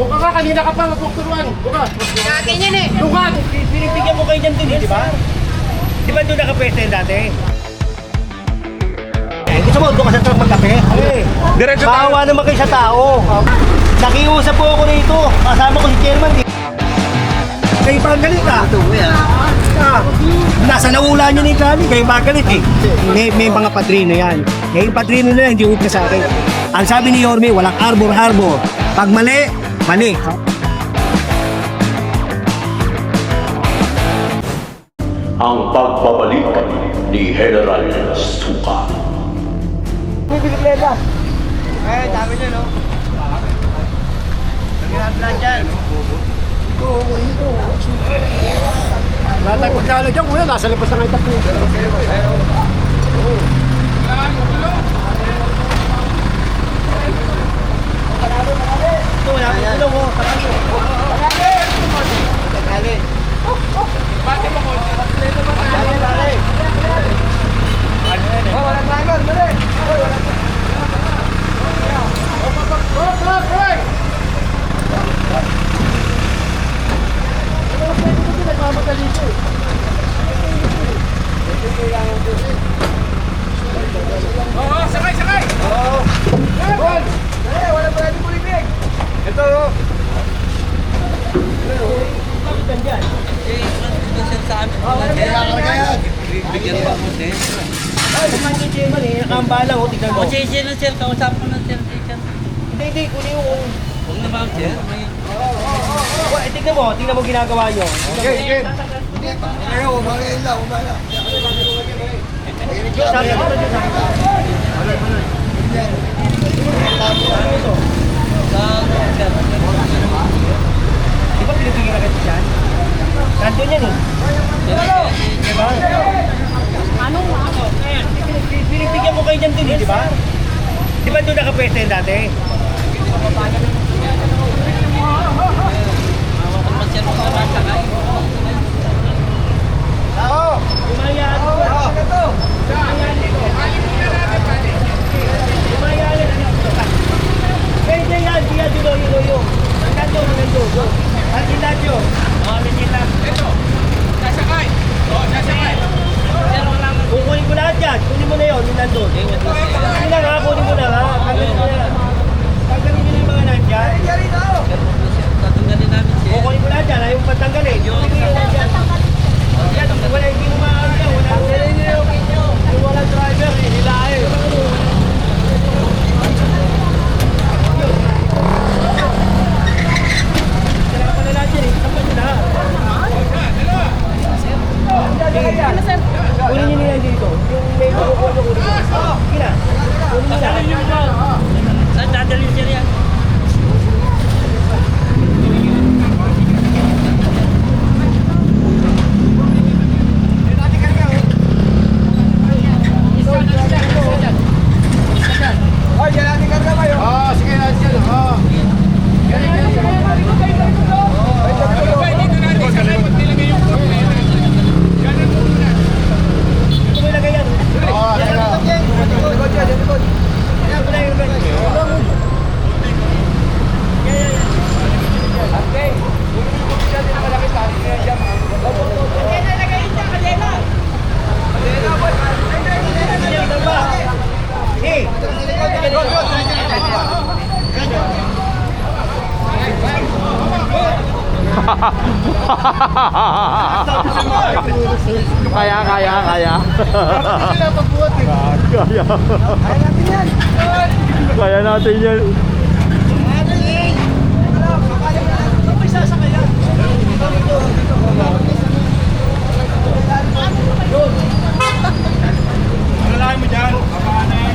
Buka ka, kanina ka pa magpukturuan. Buka. Akin yan eh. Buka! Binibigyan mo kayo dyan din, eh, di ba? Di ba doon nakapwesto yun dati? Eh, gusto mo, doon ka sa truck magkape? Eh, Diretso tayo. Bawa naman kayo sa tao. Nakiusap po ako rito. Kasama ko si chairman. Di. Kayo pa ang galit ah. Ah, nasa naula niyo ni Kali, kayo pa ang galit eh. May, may mga padrino yan. Ngayon yung padrino na yan, hindi upna sa akin. Ang sabi ni Yorme, walang arbor-arbor. Pag mali, mali. ang pagbabalik ni General Suka. Eh, dami niya no. Nagkakaplan dyan. Lahat tayo pagkala dyan, kuya. Nasa labas na ngayon tapo. Ito, wala akong tulong oh. Kali. Oo, sakay, sakay! Oo. Bon! Wala pa natin bulibig. Ito, oh. Ay, kumain ni Chairman eh. Nakamba lang oh, tignan mo. O, sir, sir, sir, kausap ko ng sir, sir. Hindi, hindi. Kunin mo. Huwag na ba, sir? May... Wa- eh, tignan mo. Tignan mo ginagawa nyo. Okay, okay. Sabi ko na dyan. Sa, sir, Di ba pinipigil agad dyan? Nandun yan eh. Di ba? Anong ano? Pinipigyan mo kayo dyan din eh, di ba? Di ba doon nakapwesto yun dati? Huwag naman, sir, huwag naman, sakay. Umayaan mo. Umayaan Pwede yan, diya dulo yung loyo. Nandito, nandito. Ang iladyo. O, legit lang. Ito, sasakay. O, sasakay. Sir, wala mo. Kukunin ko lahat yan. Kunin mo na yun, yung nandun. Sige na nga, kunin mo na nga. Tanggalin mo na. Tanggalin mo na yung mga nandyan. Sir, huwag na, sir. Tatanggalin namin, sir. Kukunin mo lahat yan, ayaw mo patanggalin. Yung nandyan. Yan, wala, hindi mo maaari yan. Wala, yung walang driver, eh, hilahin. Kailangan pala natin eh. Tapan nyo na. Kunin nyo nila dito. Yung may kukuha nyo kunin nyo. Sige na. Kunin nyo na. Saan dadalhin, sir, yan? Ah, sige na, sige na. Ah. Ito mo ilagay yan. Ah, sige na. Ayan ko na yung ilagay. Ayan, dalawa. Eh, Kaya, kaya, kaya. Sila pagbuhat eh. Kaya. Kaya natin yan. Alalahin mo dyan. Kapanan.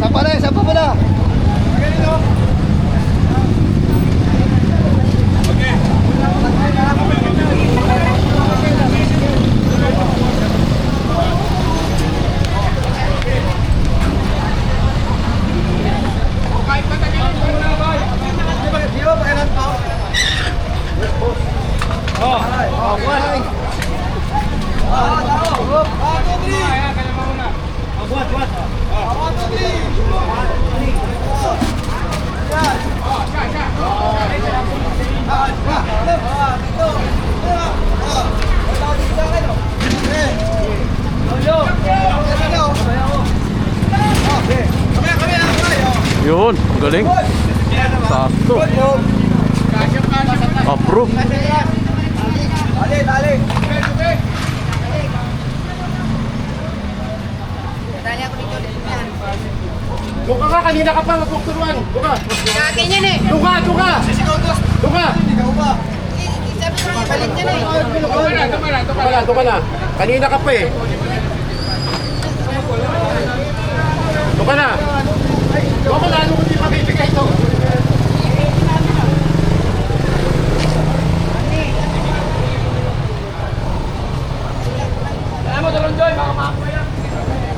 Sapa na, sapa mo na. Okay. Buhat, buhat. Yun, ang galing. Sakto. Approve. Dali, dali. Duka ka, kanina ka pa magpukturuan. Duka. Akin yan eh. Duka, duka. Duka. Sabi ko nga palit yan eh. Duka na, na, na. Na. Kanina ka pa eh. Duka na. Duka na, ano hindi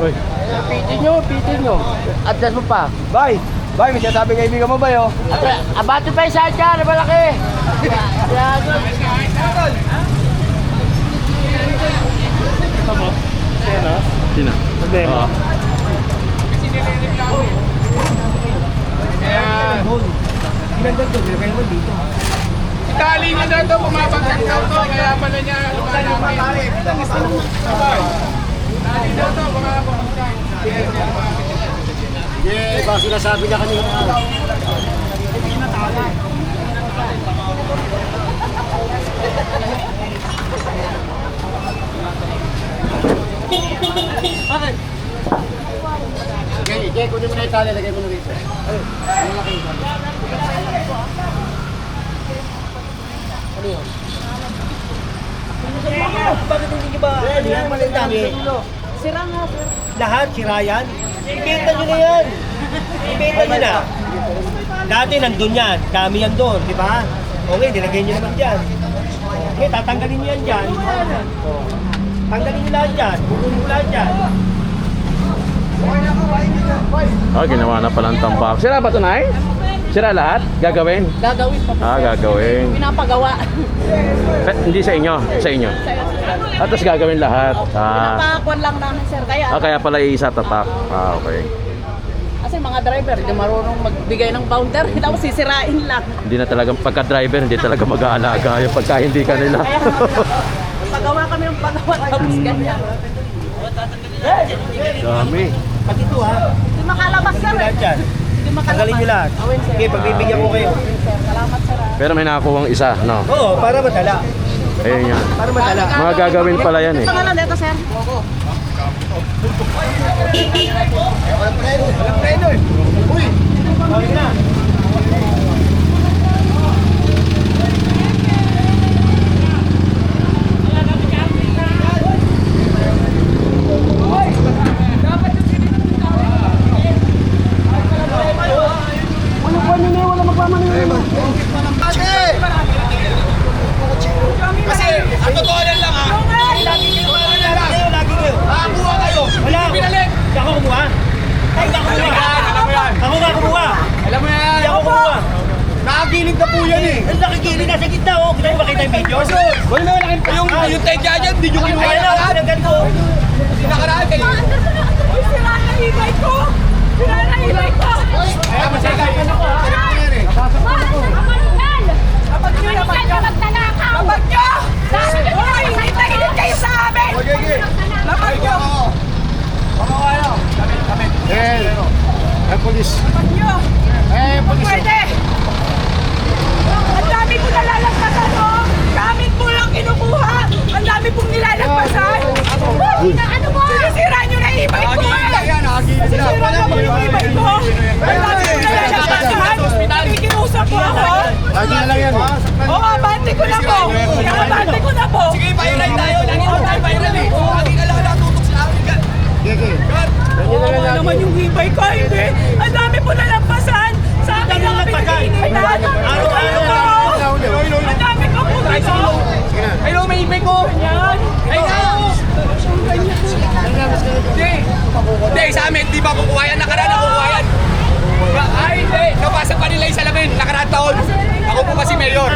Uy, Pitin nyo, pitin nyo. Adjust mo pa. Bay, bay, may sinasabi kaibigan mo ba yo? Abati pa yung saan dyan, malaki. sino? Oo. Si Tali niya na ito, bumabagsak daw to. Kaya pala niya lumalaki. Sabay. Tali daw to, bumabagsak. Eh, baka sinasabi niya kanina. Okay, okay, kunin mo na yung tali, lagay mo na rito. Bakit hindi niyo ba? Ano yan? Sira nga, sir. Lahat, sira yan. Ibenta nyo na yan. Ibenta nyo na. Dati nandun yan. Dami yan doon, di ba? Okay, nilagay nyo naman dyan. Okay, tatanggalin nyo yan dyan. Oh. Tanggalin nyo lahat dyan. Kukunin mo lahat dyan. Ah, ginawa na palang tambak. Sira ba ito, Nay? Sira lahat? Gagawin? Gagawin pa po. Ah, gagawin. Pinapagawa. Eh, hindi sa inyo, sa inyo. At tapos gagawin lahat. Ah, Pinapakuan lang namin, sir. Kaya, ah kaya pala isa tatak. Ah, okay. kasi mga driver, hindi marunong magbigay ng boundary. Tapos sisirain lang. Hindi na talaga, pagka-driver, hindi talaga mag-aalaga yung pagka hindi ka nila. Kaya, pagawa kami ng pagawa. Tapos ganyan. Dami. Pati ito ha. Hindi makalabas, sir. Lahat eh. Hindi makalabas. Nyo lahat. Okay, pagbibigyan ko kayo. Salamat, sir. Pero may nakakuhang isa, no? Oo, para madala. Ayun yan. Para madala. Mga gagawin pala yan eh. Ito nga lang dito, sir. Okay na. Kasi, ang totoo lang lang ha. Lagi kayo Lagi kayo, lagi kayo. Makakuha kayo. Wala. Pinalik. Hindi ako kumuha. Ay, hindi ako kumuha. Alam mo yan. Ako nga kumuha. Alam mo yan. Hindi ako kumuha. Nakagilid na po yan eh. Ang nakikili nasa gitna oh. Kita niyo ba kita yung video? Wala na wala Yung, yung tedya dyan, hindi nyo kinuha yung na, nakaraan. ang ganito. Nakaraan kayo. Sira na ibay ko! Sira na ibay ko! Kaya masaya kayo na po ha. Kapag nyo naman ka magtanakaw! Kapag nyo! Hoy! Hintayin kayo sa amin! Okay, okay. Kapag nyo! Eh, eh, polis. Kapag nyo! Eh, polis. Pwede! Ang dami po nalalagpasan, oh! Gamit mo lang kinukuha! Ang dami pong nilalagpasan! Ano mo? Sinisira nyo na ibay ko Nakagilid lang eh! yan, nakagilid lang. Sinisira na po yung ibay ko! Ang dami pong nilalagpasan! Nakikiusap po ako! Lagi na lang yan. eh. Oo, abante ko na po! Abante ko na po! Sige, viral tayo. Lagi mo tayo viral eh. Lagi ka lang natutok sa amin ka. Sige. Oo naman yung hibay ko, hindi. Ang dami po nalampasan. Sa akin lang pinag-iinitan. Araw-araw Ano po? Ang dami ko po dito. Hello, may ibig ko. Yan. Ay, nga. Hindi. Hindi, sa amin, di ba kukuha yan? Nakaraan na kukuha yan. Ay, hindi. Nabasa pa nila yung salamin. Nakaraan taon. Ako po kasi mayor.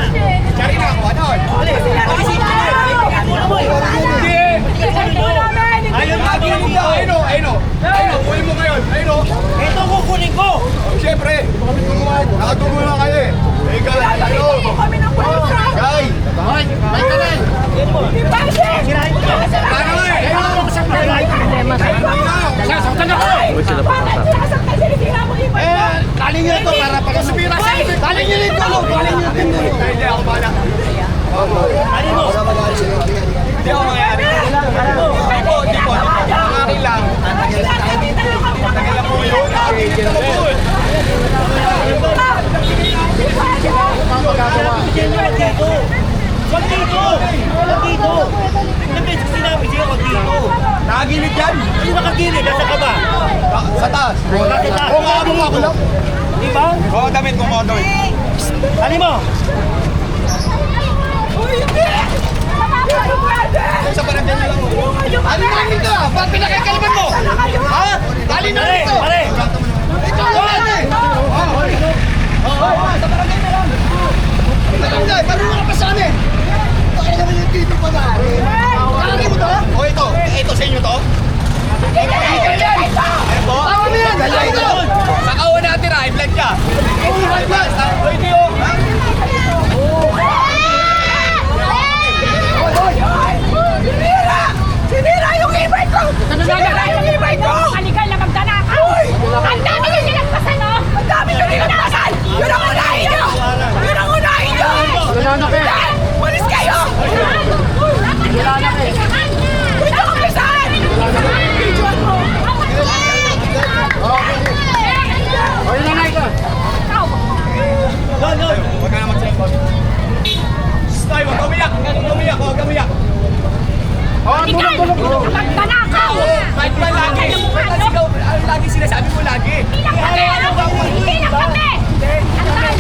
Siya rin nakakuha noon. Hindi. Nakatugo na kayo eh. Eh, guys, ano? Kami ng pulis. Guys! Hindi pwede. Paano eh? Sila pa Bakit sinasaktan sinisira mo yung? Eh, tali niyo ito para pag sumira sa akin. Tali niyo rin ito, tali niyo rin ito. Hindi ako bala. Tali mo. Hindi ako mangyayari. Hindi po, hindi po. Ang akin lang. Sinasaktan lang ako. Tagal na po yun. Nakakikita ko po. eh. Hindi pwede. Wag dito. Wag dito. Wag dito. Ilang wag dito. Nakagilid yan. Hindi nakagilid, nasa ka ba? Sa- Sa taas. Nasa taas. Kung ako ako lang. Di ba? Oo, damit kung ako damit. Tali mo. Uy, hindi. Sa barangay na lang. Ano na dito? Ba't pinakakalaban mo? Ha? Dali na Pare, dito. pare. Ito, dali. Sa barangay na lang. Sa barangay, marunong ka pa sa amin. Bakit naman yung tito pa na? Kakarin mo to? O ito, ito sa inyo to? Ito? Tama na yan, dali ito. Sa kawan natin ha, i-vlog ka. I-vlog ka. Pwede yun. Sinira! Sinira yung e-bike ko! Sinira yung e-bike ko! Kaligal na magdanakaw! Ang dami nyo nilagpasan, no? Ang dami nyo nilagpasan! Yun ang unahin nyo! Yun ang unahin nyo! Yan! Malis kayo! Wala na kayo! Huwag nyo kumpisahan! Videoan mo! Lon, lon. Huwag ka na mag-cellphone. Shh, Tay, huwag ka umiyak. Huwag ka umiyak. Huwag ka umiyak. Kaligal! Magdanakaw! Kahit ba lagi? Ba't sigaw? Ano lagi sinasabi mo lagi? Hindi lang kami! Hindi lang kami! Ang dami